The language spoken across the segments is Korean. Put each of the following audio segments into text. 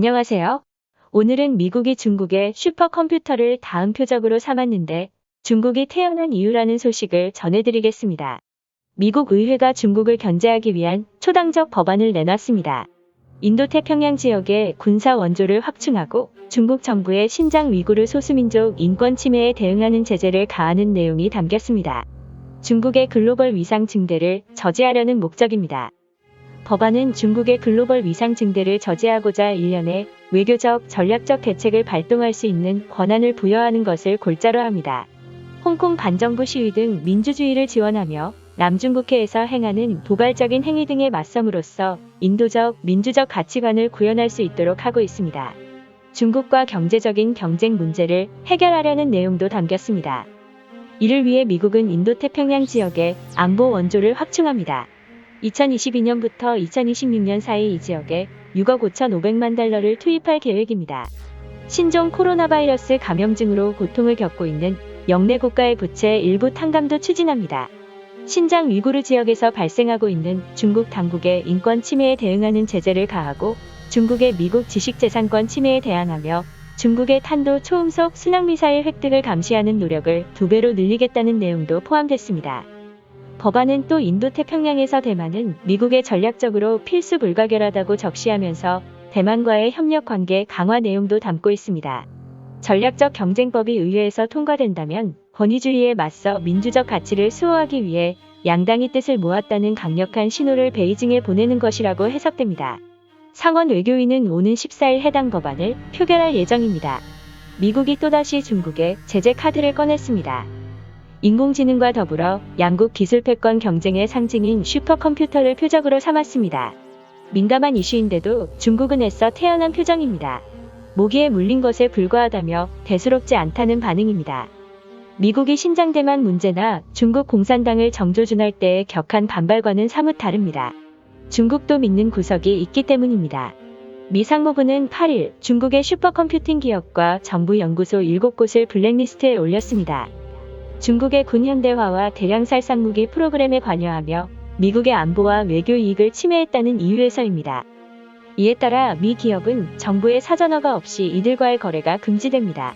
안녕하세요. 오늘은 미국이 중국의 슈퍼컴퓨터를 다음 표적으로 삼았는데 중국이 태어난 이유라는 소식을 전해드리겠습니다. 미국 의회가 중국을 견제하기 위한 초당적 법안을 내놨습니다. 인도태평양 지역의 군사 원조를 확충하고 중국 정부의 신장 위구르 소수민족 인권 침해에 대응하는 제재를 가하는 내용이 담겼습니다. 중국의 글로벌 위상 증대를 저지하려는 목적입니다. 법안은 중국의 글로벌 위상 증대를 저지하고자 일련의 외교적, 전략적 대책을 발동할 수 있는 권한을 부여하는 것을 골자로 합니다. 홍콩 반정부 시위 등 민주주의를 지원하며 남중국해에서 행하는 도발적인 행위 등에 맞섬으로써 인도적, 민주적 가치관을 구현할 수 있도록 하고 있습니다. 중국과 경제적인 경쟁 문제를 해결하려는 내용도 담겼습니다. 이를 위해 미국은 인도태평양 지역에 안보 원조를 확충합니다. 2022년부터 2026년 사이 이 지역에 6억 5,500만 달러를 투입할 계획입니다. 신종 코로나 바이러스 감염증으로 고통을 겪고 있는 영내 국가의 부채 일부 탕감도 추진합니다. 신장 위구르 지역에서 발생하고 있는 중국 당국의 인권 침해에 대응하는 제재를 가하고 중국의 미국 지식재산권 침해에 대항하며 중국의 탄도 초음속 순항미사일 획득을 감시하는 노력을 두 배로 늘리겠다는 내용도 포함됐습니다. 법안은 또 인도 태평양에서 대만은 미국의 전략적으로 필수 불가결하다고 적시하면서 대만과의 협력 관계 강화 내용도 담고 있습니다. 전략적 경쟁법이 의회에서 통과된다면 권위주의에 맞서 민주적 가치를 수호하기 위해 양당이 뜻을 모았다는 강력한 신호를 베이징에 보내는 것이라고 해석됩니다. 상원 외교위는 오는 14일 해당 법안을 표결할 예정입니다. 미국이 또다시 중국에 제재 카드를 꺼냈습니다. 인공지능과 더불어 양국 기술 패권 경쟁의 상징인 슈퍼컴퓨터를 표적으로 삼았습니다. 민감한 이슈인데도 중국은 애써 태어난 표정입니다. 모기에 물린 것에 불과하다며 대수롭지 않다는 반응입니다. 미국이 신장 대만 문제나 중국 공산당을 정조준할 때의 격한 반발과는 사뭇 다릅니다. 중국도 믿는 구석이 있기 때문입니다. 미 상무부는 8일 중국의 슈퍼컴퓨팅 기업과 정부 연구소 7곳을 블랙리스트에 올렸습니다. 중국의 군 현대화와 대량 살상 무기 프로그램에 관여하며 미국의 안보와 외교 이익을 침해했다는 이유에서입니다. 이에 따라 미 기업은 정부의 사전허가 없이 이들과의 거래가 금지됩니다.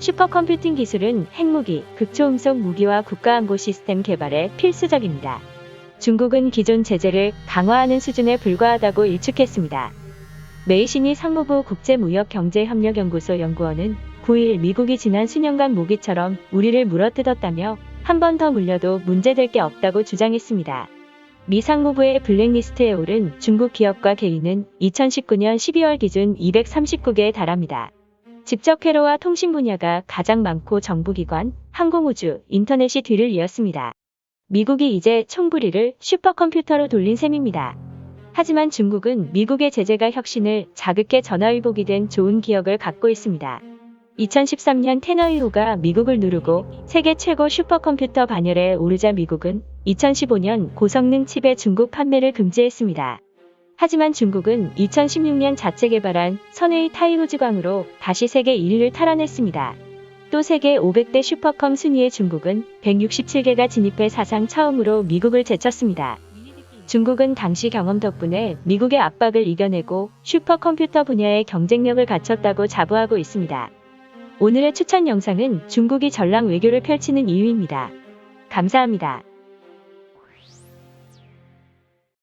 슈퍼컴퓨팅 기술은 핵무기, 극초음속 무기와 국가안보 시스템 개발에 필수적입니다. 중국은 기존 제재를 강화하는 수준에 불과하다고 일축했습니다. 메이시니 상무부 국제무역경제협력연구소 연구원은 9일 미국이 지난 수년간 모기처럼 우리를 물어뜯었다며 한 번 더 물려도 문제될 게 없다고 주장했습니다. 미 상무부의 블랙리스트에 오른 중국 기업과 개인은 2019년 12월 기준 239개에 달합니다. 직접 회로와 통신 분야가 가장 많고 정부기관, 항공우주, 인터넷이 뒤를 이었습니다. 미국이 이제 총부리를 슈퍼컴퓨터로 돌린 셈입니다. 하지만 중국은 미국의 제재가 혁신을 자극해 전화위복이 된 좋은 기억을 갖고 있습니다. 2013년 테너이호가 미국을 누르고 세계 최고 슈퍼컴퓨터 반열에 오르자 미국은 2015년 고성능 칩의 중국 판매를 금지했습니다. 하지만 중국은 2016년 자체 개발한 선웨이 타이호즈광으로 다시 세계 1위를 탈환했습니다. 또 세계 500대 슈퍼컴 순위의 중국은 167개가 진입해 사상 처음으로 미국을 제쳤습니다. 중국은 당시 경험 덕분에 미국의 압박을 이겨내고 슈퍼컴퓨터 분야의 경쟁력을 갖췄다고 자부하고 있습니다. 오늘의 추천 영상은 중국이 전랑 외교를 펼치는 이유입니다. 감사합니다.